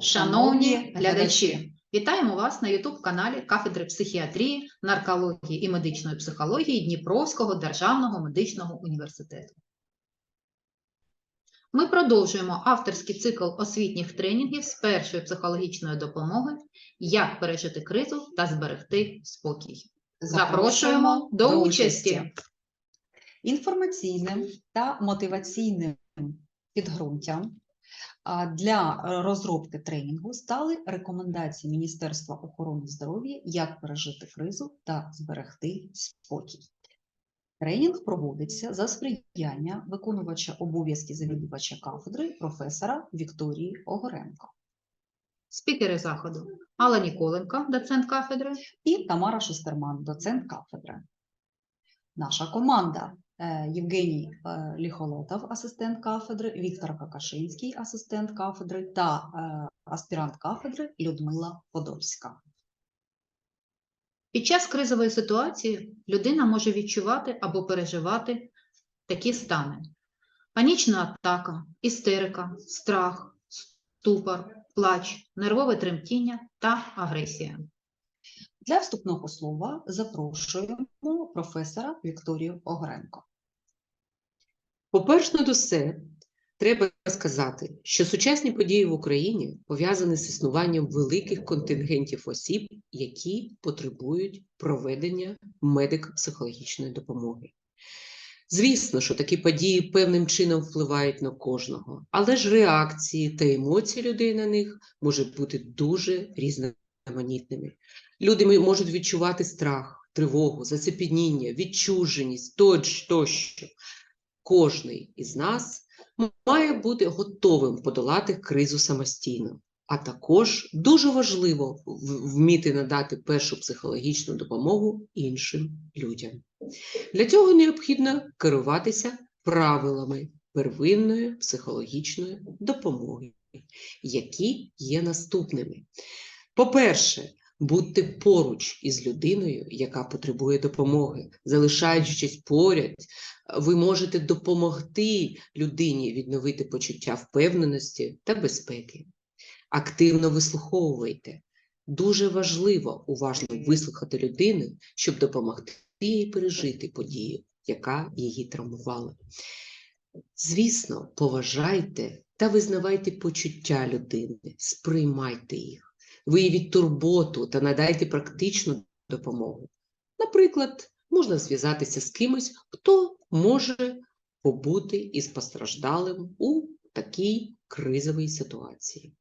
Шановні глядачі, вітаємо вас на YouTube-каналі кафедри психіатрії, наркології і медичної психології Дніпровського державного медичного університету. Ми продовжуємо авторський цикл освітніх тренінгів з першої психологічної допомоги Як пережити кризу та зберегти спокій. Запрошуємо до участі! Інформаційним та мотиваційним підґрунтям для е, розробки тренінгу стали рекомендації Міністерства охорони здоров'я, як пережити кризу та зберегти спокій. Тренінг проводиться за сприяння виконувача обов'язків завідувача кафедри професора Вікторії Огоренко Спікери заходу Алла Ніколенко, доцент кафедри, і Тамара Шестерман, доцент кафедри. Наша команда Євгеній е, Ліхолотов, асистент кафедри, Віктор Какашинський, асистент кафедри та е, аспірант кафедри Людмила Подольська. Під час кризової ситуації людина може відчувати або переживати такі стани: панічна атака, істерика, страх, ступор, плач, нервове тремтіння та агресія. Для вступного слова запрошуємо професора Вікторію Огренко. По-перше, до все, треба сказати, що сучасні події в Україні пов'язані з існуванням великих контингентів осіб, які потребують проведення медико-психологічної допомоги. Звісно, що такі події певним чином впливають на кожного, але ж реакції та емоції людей на них можуть бути дуже різноманітними. Люди можуть відчувати страх, тривогу, зацепеніння, відчуженість тощо. Кожний із нас має бути готовим подолати кризу самостійно. А також дуже важливо вміти надати першу психологічну допомогу іншим людям. Для цього необхідно керуватися правилами первинної психологічної допомоги, які є наступними. По-перше, будьте поруч із людиною, яка потребує допомоги, залишаючись поряд, ви можете допомогти людині відновити почуття впевненості та безпеки. Активно вислуховуйте. Дуже важливо уважно вислухати людину, щоб допомогти їй пережити подію, яка її травмувала. Звісно, поважайте та визнавайте почуття людини, сприймайте їх, виявіть турботу та надайте практичну допомогу. Наприклад, можна зв'язатися з кимось, хто може побути із постраждалим у такій кризовій ситуації.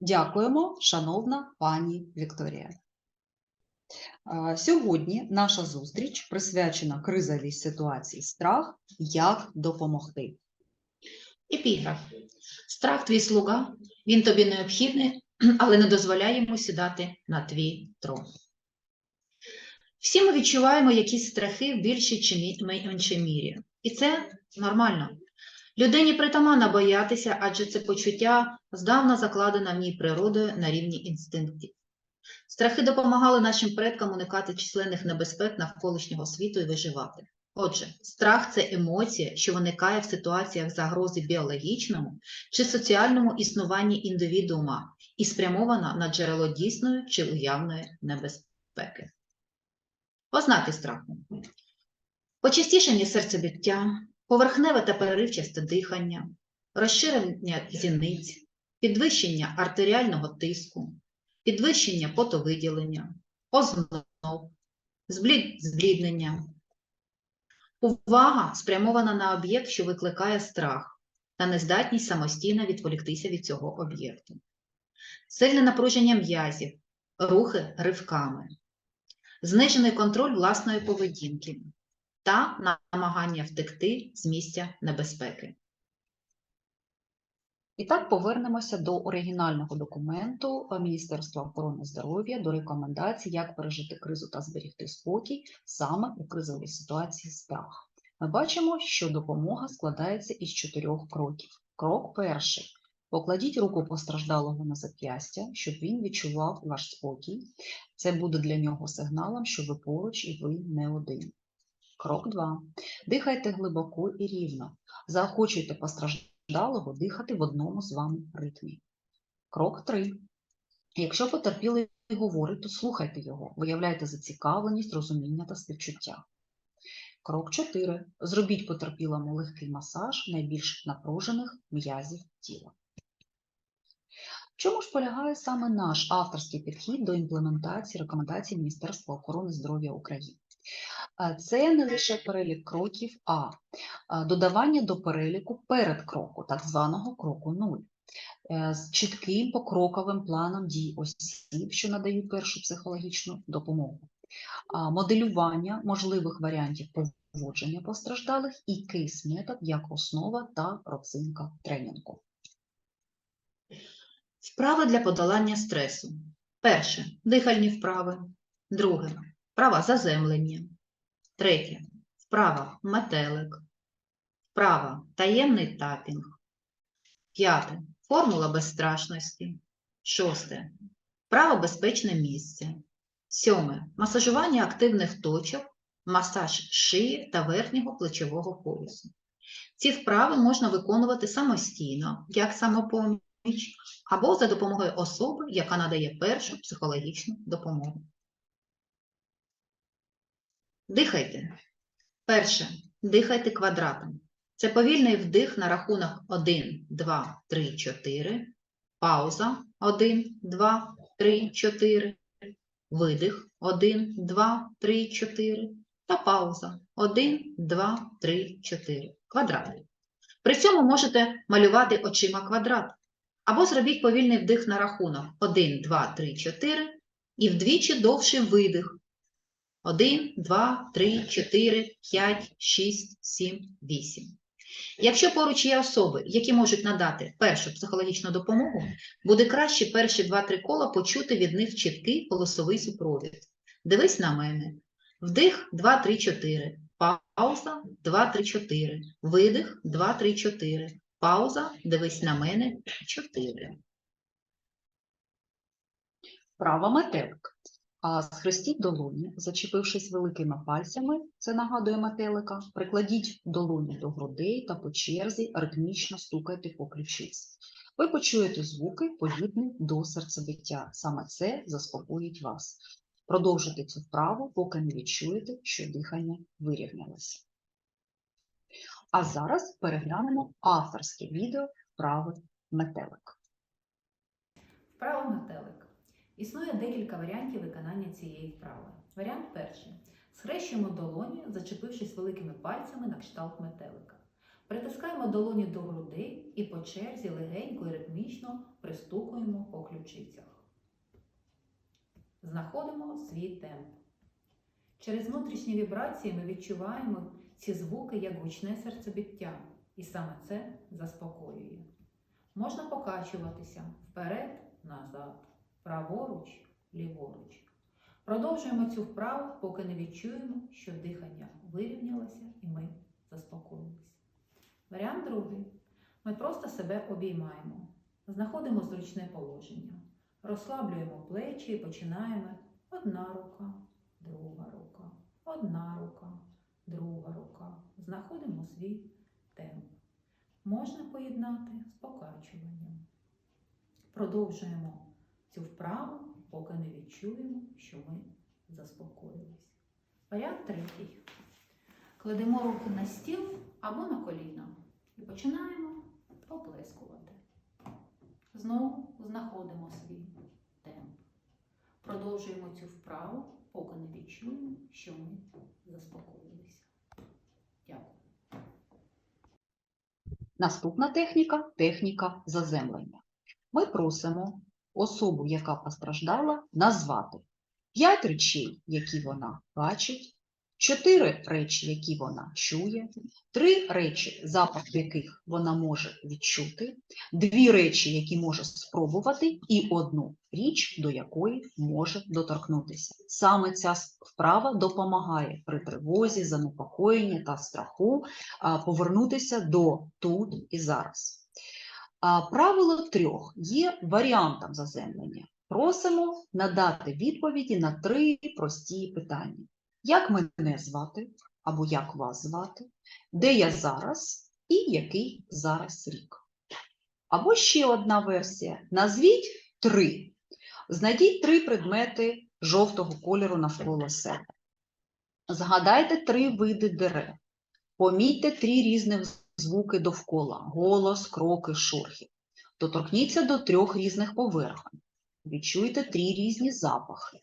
Дякуємо, шановна пані Вікторія. Сьогодні наша зустріч присвячена кризовій ситуації страх, як допомогти. Епіграф. Страх твій слуга, він тобі необхідний, але не дозволяє йому сідати на твій трон. Всі ми відчуваємо якісь страхи в більшій чи меншій мірі. І це нормально. Людині притаманно боятися, адже це почуття здавна закладено в ній природою на рівні інстинктів. Страхи допомагали нашим предкам уникати численних небезпек навколишнього світу і виживати. Отже, страх це емоція, що виникає в ситуаціях загрози біологічному чи соціальному існуванні індивідуума і спрямована на джерело дійсної чи уявної небезпеки. Ознаки страху. Почастішення серцебиття, поверхневе та переривчасте дихання, розширення зіниць, підвищення артеріального тиску, підвищення потовиділення, зблід- збліднення. Увага спрямована на об'єкт, що викликає страх, та нездатність самостійно відволіктися від цього об'єкту. Сильне напруження м'язів, рухи ривками, знижений контроль власної поведінки та намагання втекти з місця небезпеки. І так повернемося до оригінального документу Міністерства охорони здоров'я до рекомендацій, як пережити кризу та зберегти спокій саме у кризовій ситуації страх. Ми бачимо, що допомога складається із чотирьох кроків. Крок перший. Покладіть руку постраждалого на зап'ястя, щоб він відчував ваш спокій. Це буде для нього сигналом, що ви поруч і ви не один. Крок 2. Дихайте глибоко і рівно. Заохочуйте постраждалого дихати в одному з вами ритмі. Крок 3. Якщо потерпілий говорить, то слухайте його, виявляйте зацікавленість, розуміння та співчуття. Крок 4. Зробіть потерпілому легкий масаж найбільш напружених м'язів тіла. Чому ж полягає саме наш авторський підхід до імплементації рекомендацій Міністерства охорони здоров'я України? Це не лише перелік кроків, а додавання до переліку перед кроку, так званого кроку 0 е, з чітким покроковим планом дій осіб, що надають першу психологічну допомогу, моделювання можливих варіантів поводження постраждалих і кейс-метод як основа та родзинка тренінгу. Вправи для подолання стресу. Перше дихальні вправи. Друге вправа заземлення. Третє вправа метелик. Вправа таємний тапінг. П'яте формула безстрашності. Шосте вправа безпечне місце. Сьоме масажування активних точок, масаж шиї та верхнього плечового поясу. Ці вправи можна виконувати самостійно, як самопоміч, або за допомогою особи, яка надає першу психологічну допомогу. Дихайте. Перше. Дихайте квадратом. Це повільний вдих на рахунок 1, 2, 3, 4. Пауза 1, 2, 3, 4. Видих 1, 2, 3, 4. Та пауза 1, 2, 3, 4. Квадрати. При цьому можете малювати очима квадрат. Або зробіть повільний вдих на рахунок 1, 2, 3, 4 і вдвічі довший видих. 1, 2, 3, 4, 5, 6, 7, 8. Якщо поруч є особи, які можуть надати першу психологічну допомогу, буде краще перші 2-3 кола почути від них чіткий голосовий супровід. Дивись на мене. Вдих 2, 3, 4. Пауза 2, 3, 4. Видих 2, 3, 4. Пауза, дивись на мене 4. Вправа метелик. А схрестіть долоні, зачепившись великими пальцями, це нагадує метелика, прикладіть долоні до грудей та по черзі ритмічно стукайте по ключиці. Ви почуєте звуки, подібні до серцебиття. Саме це заспокоїть вас. Продовжуйте цю вправу, поки не відчуєте, що дихання вирівнялося. А зараз переглянемо авторське відео вправи метелик. Вправа метелик. Існує декілька варіантів виконання цієї вправи. Варіант перший. Схрещуємо долоні, зачепившись великими пальцями на кшталт метелика. Притискаємо долоні до грудей і по черзі легенько і ритмічно пристукуємо по ключицях. Знаходимо свій темп. Через внутрішні вібрації ми відчуваємо ці звуки як гучне серцебиття, і саме це заспокоює. Можна покачуватися вперед, назад, праворуч, ліворуч. Продовжуємо цю вправу, поки не відчуємо, що дихання вирівнялося і ми заспокоїлися. Варіант другий. Ми просто себе обіймаємо, знаходимо зручне положення, розслаблюємо плечі і починаємо одна рука, друга рука, одна рука, друга рука. Знаходимо свій темп. Можна поєднати з покачуванням. Продовжуємо цю вправу, поки не відчуємо, що ми заспокоїлись. Варіант третій. Кладемо руки на стіл або на коліна і починаємо поплескувати. Знову знаходимо свій темп. Продовжуємо цю вправу, поки не відчуємо, що ми заспокоїлися. Дякую. Наступна техніка техніка заземлення. Ми просимо особу, яка постраждала, назвати п'ять речей, які вона бачить, 4 речі, які вона чує, 3 речі, запах яких вона може відчути, 2 речі, які може спробувати, і одну річ, до якої може доторкнутися. Саме ця вправа допомагає при тривозі, занепокоєнні та страху повернутися до тут і зараз. Правило трьох є варіантом заземлення. Просимо надати відповіді на три прості питання: як мене звати або як вас звати, де я зараз і який зараз рік. Або ще одна версія. Назвіть три. Знайдіть три предмети жовтого кольору навколо себе. Згадайте три види дерев. Помітьте три різних звуки довкола: голос, кроки, шурхи. Доторкніться до трьох різних поверхонь. Відчуйте три різні запахи.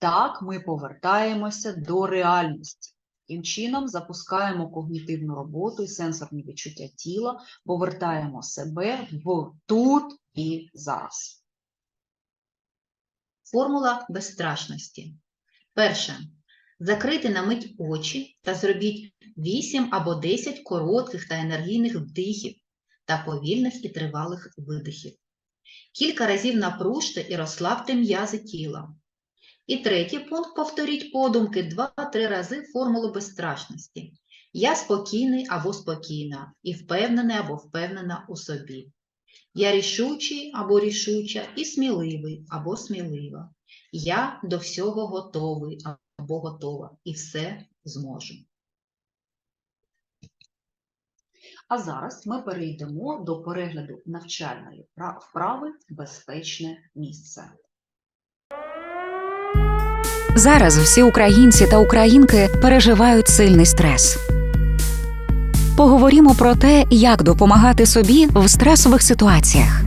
Так ми повертаємося до реальності. Таким чином запускаємо когнітивну роботу і сенсорні відчуття тіла, повертаємо себе в тут і зараз. Формула безстрашності. Перше. Закрити на мить очі та зробіть 8 або 10 коротких та енергійних вдихів та повільних і тривалих видихів. Кілька разів напружте і розслабте м'язи тіла. І третій пункт повторіть подумки 2-3 рази формулу безстрашності. Я спокійний або спокійна, і впевнений або впевнена у собі. Я рішучий або рішуча, і сміливий або смілива. Я до всього готовий або готова, і все зможу. А зараз ми перейдемо до перегляду навчальної пра- вправи Безпечне місце. Зараз всі українці та українки переживають сильний стрес. Поговоримо про те, як допомагати собі в стресових ситуаціях.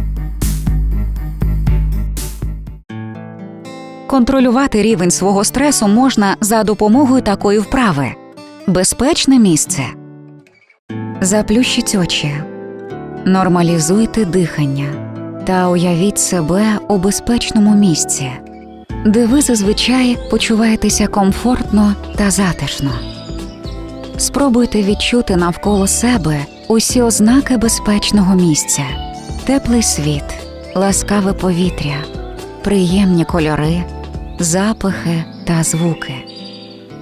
Контролювати рівень свого стресу можна за допомогою такої вправи безпечне місце. Заплющіть очі, нормалізуйте дихання та уявіть себе у безпечному місці де ви зазвичай почуваєтеся комфортно та затишно. Спробуйте відчути навколо себе усі ознаки безпечного місця: теплий світ, ласкаве повітря, приємні кольори, запахи та звуки.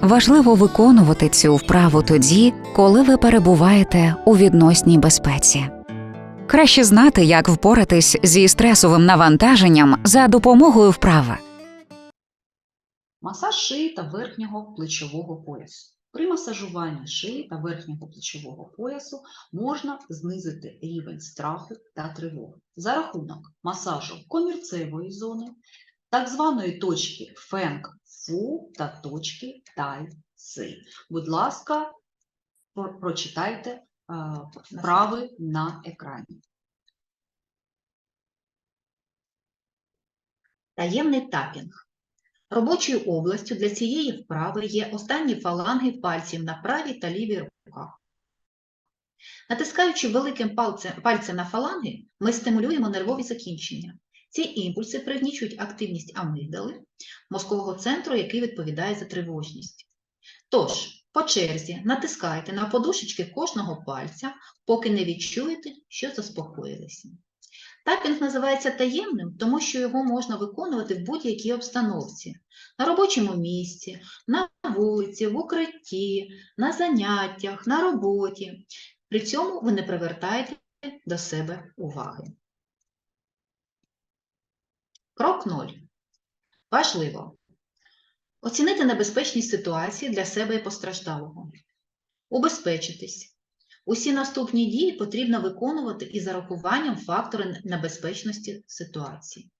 Важливо виконувати цю вправу тоді, коли ви перебуваєте у відносній безпеці. Краще знати, як впоратись зі стресовим навантаженням за допомогою вправи. Масаж шиї та верхнього плечового поясу. При масажуванні шиї та верхнього плечового поясу можна знизити рівень страху та тривоги за рахунок масажу комірцевої зони, так званої точки фенг-фу та точки тай-ци. Будь ласка, прочитайте е, вправи на екрані. Таємний тапінг. Робочою областю для цієї вправи є останні фаланги пальців на правій та лівій руках. Натискаючи великим пальцем, на фаланги, ми стимулюємо нервові закінчення. Ці імпульси пригнічують активність амигдали, мозкового центру, який відповідає за тривожність. Тож, по черзі натискайте на подушечки кожного пальця, поки не відчуєте, що заспокоїлися. Тапінг називається таємним, тому що його можна виконувати в будь-якій обстановці. На робочому місці, на вулиці, в укритті, на заняттях, на роботі. При цьому ви не привертаєте до себе уваги. Крок 0. Важливо. Оцінити небезпечність ситуації для себе і постраждалого. Убезпечитись. Усі наступні дії потрібно виконувати із зарахуванням фактора небезпечності ситуації.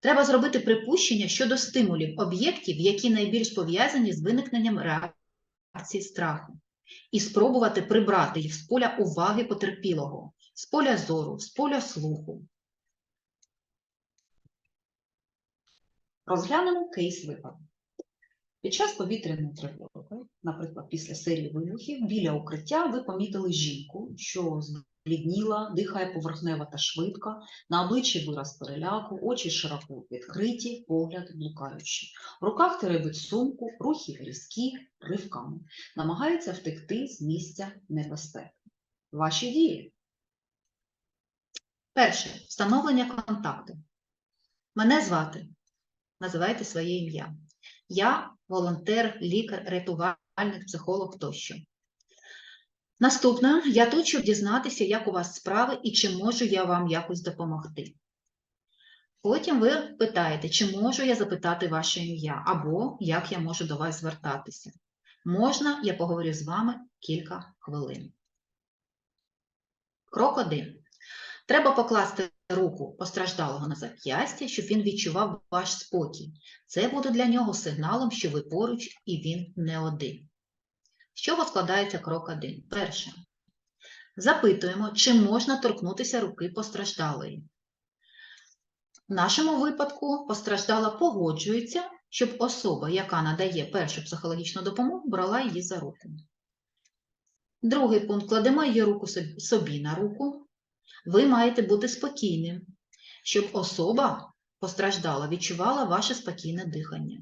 Треба зробити припущення щодо стимулів об'єктів, які найбільш пов'язані з виникненням реакції страху, і спробувати прибрати їх з поля уваги потерпілого, з поля зору, з поля слуху. Розглянемо кейс випадку. Під час повітряної тривоги, наприклад, після серії вибухів, біля укриття ви помітили жінку, що зблідніла, дихає поверхнево та швидко, на обличчі вираз переляку, очі широко відкриті, погляд блукаючий. В руках теребить сумку, рухи різкі, ривками. Намагається втекти з місця небезпеки. Ваші дії. Перше встановлення контакту. Мене звати. Називайте своє ім'я. Я волонтер, лікар, рятувальник, психолог тощо. Наступне, я тут, щоб дізнатися, як у вас справи і чи можу я вам якось допомогти. Потім ви питаєте, чи можу я запитати ваше ім'я, або як я можу до вас звертатися. Можна, я поговорю з вами кілька хвилин. Крок 1. Треба покласти руку постраждалого на зап'ястя, щоб він відчував ваш спокій. Це буде для нього сигналом, що ви поруч і він не один. З чого складається крок 1? Перше. Запитуємо, чи можна торкнутися руки постраждалої. В нашому випадку постраждала погоджується, щоб особа, яка надає першу психологічну допомогу, брала її за руку. Другий пункт. Кладемо її руку собі на руку. Ви маєте бути спокійним, щоб особа постраждала, відчувала ваше спокійне дихання.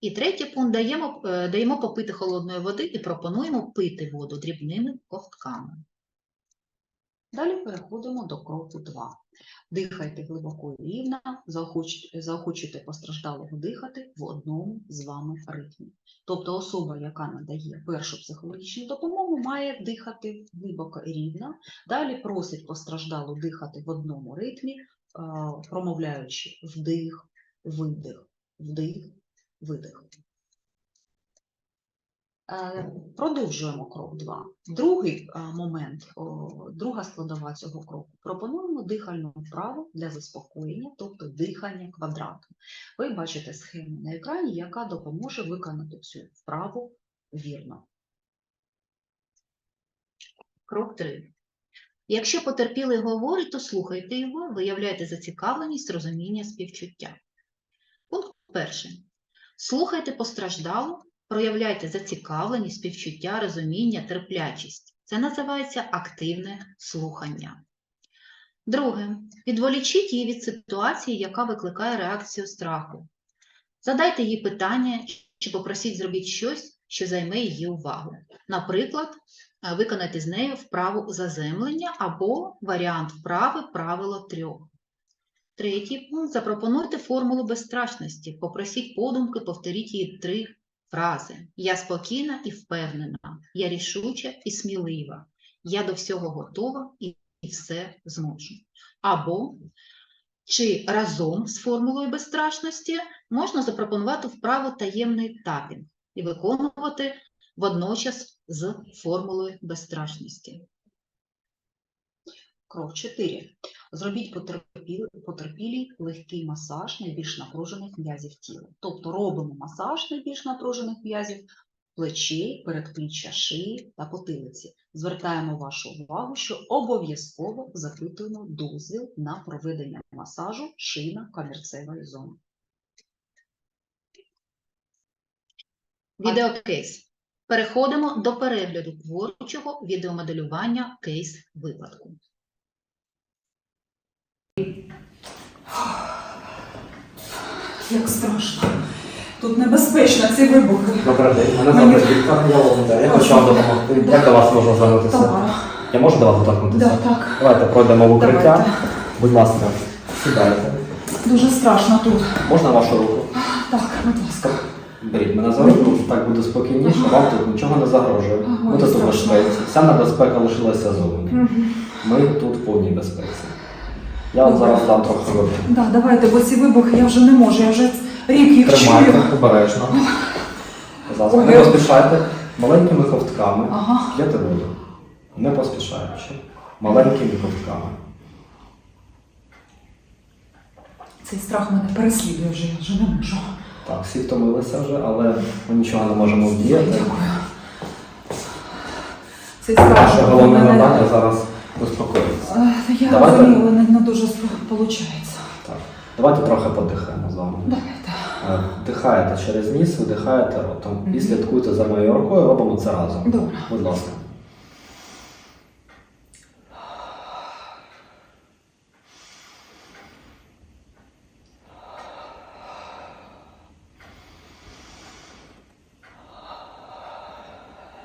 І третій пункт даємо, е, даємо попити холодної води і пропонуємо пити воду дрібними ковтками. Далі переходимо до кроку 2. Дихайте глибоко і рівно, заохочуйте постраждалого дихати в одному з вами ритмі. Тобто особа, яка надає першу психологічну допомогу, має дихати глибоко і рівно. Далі просить постраждалу дихати в одному ритмі, е, промовляючи вдих, видих, вдих, видих. Е, Продовжуємо крок 2. Другий е, момент, друга складова цього кроку. Пропонуємо дихальну вправу для заспокоєння, тобто дихання квадратом. Ви бачите схему на екрані, яка допоможе виконати цю вправу вірно. Крок 3. Якщо потерпілий говорить, то слухайте його, виявляйте зацікавленість, розуміння, співчуття. Пункт перший. Слухайте постраждалу, проявляйте зацікавленість, співчуття, розуміння, терплячість. Це називається активне слухання. Друге. Відволічіть її від ситуації, яка викликає реакцію страху. Задайте їй питання чи попросіть зробіть щось, що займе її увагу. Наприклад, е, виконати з нею вправу заземлення або варіант вправи правило трьох. Третій пункт. Запропонуйте формулу безстрашності. Попросіть подумки, повторіть її три фрази. Я спокійна і впевнена, я рішуча і смілива, я до всього готова і все зможу. Або чи разом з формулою безстрашності можна запропонувати вправу таємний тапінг і виконувати водночас з формулою безстрашності. Крок 4. Зробіть потерпілий, потерпілій легкий масаж найбільш напружених м'язів тіла. Тобто робимо масаж найбільш напружених м'язів плечей, передпліччя шиї та потилиці. Звертаємо вашу увагу, що обов'язково запитуємо дозвіл на проведення масажу шийно-камірцевої зони. Відеокейс. Переходимо до перегляду творчого відеомоделювання кейс-випадку. Як страшно. Тут небезпечно ці вибухи. Добрий день, мене Мені- звати Віктор, я волонтер. Я хочу вам допомогти. Як до вас можу звернутися? Тамара. Я можу до вас доторкнутися? Да, так. Давайте пройдемо в укриття. Давайте. Будь ласка, сідайте. Дуже страшно тут. Можна вашу руку? Так, будь ласка. Беріть мене за руку, так буде спокійніше, вам тут нічого не загрожує. Ага, Ми тут страшно. безпеці. Вся небезпека лишилася зовні. Ми тут в повній безпеці. Я вам зараз дам трохи води. Да, давайте, бо ці вибухи я вже не можу. Я вже рік їх Тримайте чую. обережно. Ой, не я- поспішайте. Маленькими ковтками Ага. п'єте воду. Не поспішаючи. Маленькими ковтками. Цей страх мене переслідує вже, я вже не можу. Так, всі втомилися вже, але ми нічого не можемо вдіяти. Дякую. Цей страх Наше головне мене... завдання зараз успокоїтися. Е, Я Давайте. розумію, але не, не дуже виходить. Так. Давайте трохи подихаємо з вами. Давайте. Е, Вдихаєте через ніс, видихаєте ротом. І Мгм. слідкуйте за моєю рукою, робимо це разом. Добре. Будь ласка.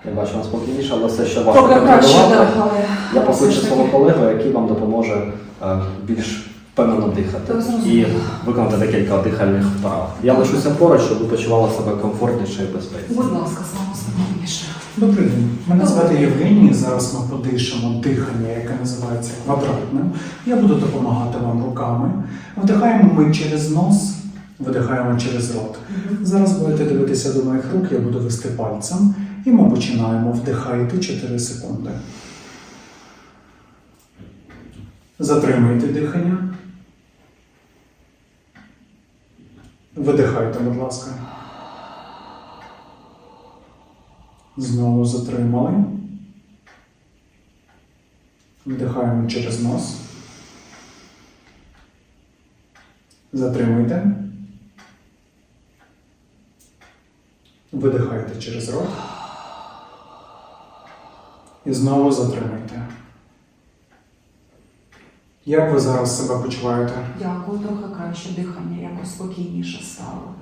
Я бачу вам спокійніше, але все ще важко контролювати. Я покличу свого колегу, який вам допоможе е, більш впевнено дихати Так, і виконати декілька дихальних вправ. Я лишуся поруч, щоб ви почували себе комфортніше і безпечно. Будь ласка, з вами спокійніше. Добрий день. Мене звати Євгеній. Зараз ми подишимо дихання, яке називається квадратним. Я буду допомагати вам руками. Вдихаємо ми через нос, видихаємо через рот. Зараз будете дивитися до моїх рук, я буду вести пальцем. І ми починаємо. Вдихайте 4 секунди. Затримуйте дихання. Видихайте, будь ласка. Знову затримали. Вдихаємо через нос. Затримуйте. Видихайте через рот. І знову затримуйте. Як ви зараз себе почуваєте? Дякую, трохи краще дихання, якось спокійніше стало.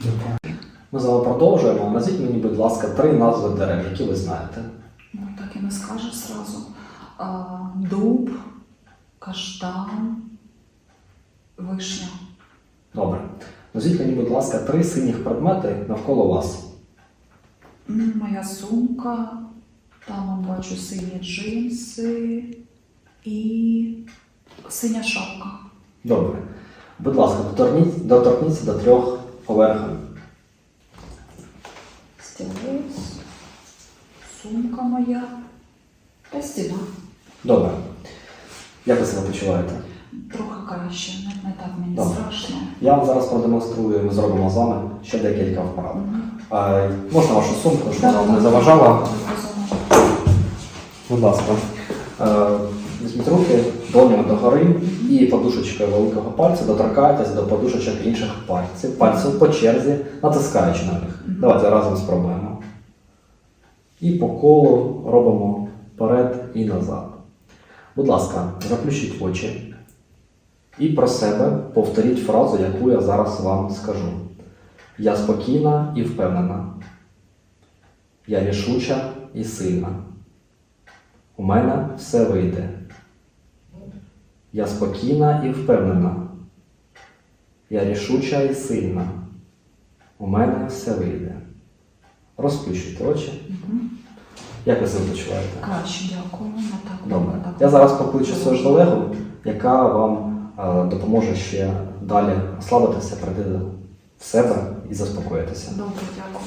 Дякую. Ми з вами продовжуємо. Назвіть мені, будь ласка, три назви дерев, які ви знаєте. Ну, так і не скажеш зразу. А, дуб, каштан, вишня. Добре. Назвіть мені, будь ласка, три синіх предмети навколо вас. Моя сумка, там он, бачу сині джинси і синя шапка. Добре. Будь ласка, доторкніть- доторкніться до трьох поверхень. Стілець, сумка моя та стіна. Добре. Як ви себе почуваєте? Трохи краще, не, не так мені Добре. страшно. Я вам зараз продемонструю, ми зробимо з вами ще декілька вправ. Мгм. А, можна вашу сумку, щоб вона не заважала? Будь ласка. Е, Візьміть руки долонями догори і подушечкою великого пальця доторкайтесь до подушечок інших пальців, пальців по черзі, натискаючи на них. Давайте разом спробуємо. І по колу робимо вперед і назад. Будь ласка, заплющіть очі і про себе повторіть фразу, яку я зараз вам скажу. Я спокійна і впевнена. Я рішуча і сильна. У мене все вийде. Я спокійна і впевнена. Я рішуча і сильна. У мене все вийде. Розплющуйте очі. Мгм. Як ви себе почуваєте? Краще, дякую. Так, Добре. Я зараз покличу свою ж яка вам е, допоможе ще далі розслабитися, прийти в себе і заспокоїтися. Добре, дякую.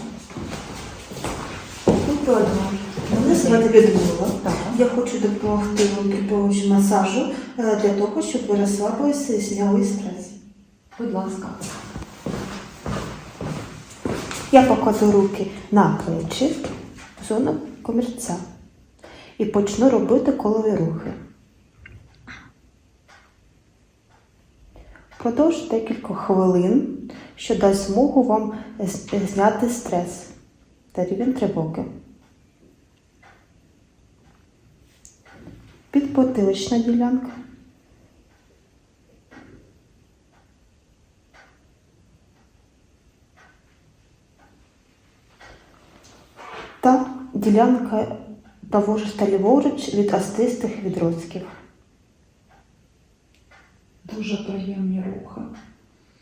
Мене звати Людмила. Я хочу допомогти вам при допомогі масажу е, для того, щоб ви розслабилися і зняли стрес. Будь ласка. Я покладу руки на плечі, в зону комірця і почну робити колові рухи. Продовж декілька хвилин, що дасть змогу вам зняти стрес та рівень тривоги. Підпотилична ділянка. та ділянка праворуч та ліворуч від остистих відростків. Дуже приємні рухи.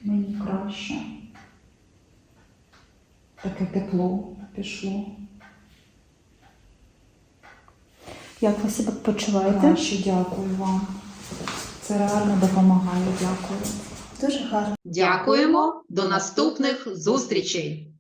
Мені краще. Таке тепло пішло. Як ви себе почуваєте? Краще дякую вам. Це реально допомагає. Дякую. Дуже гарно. Дякуємо. До наступних зустрічей!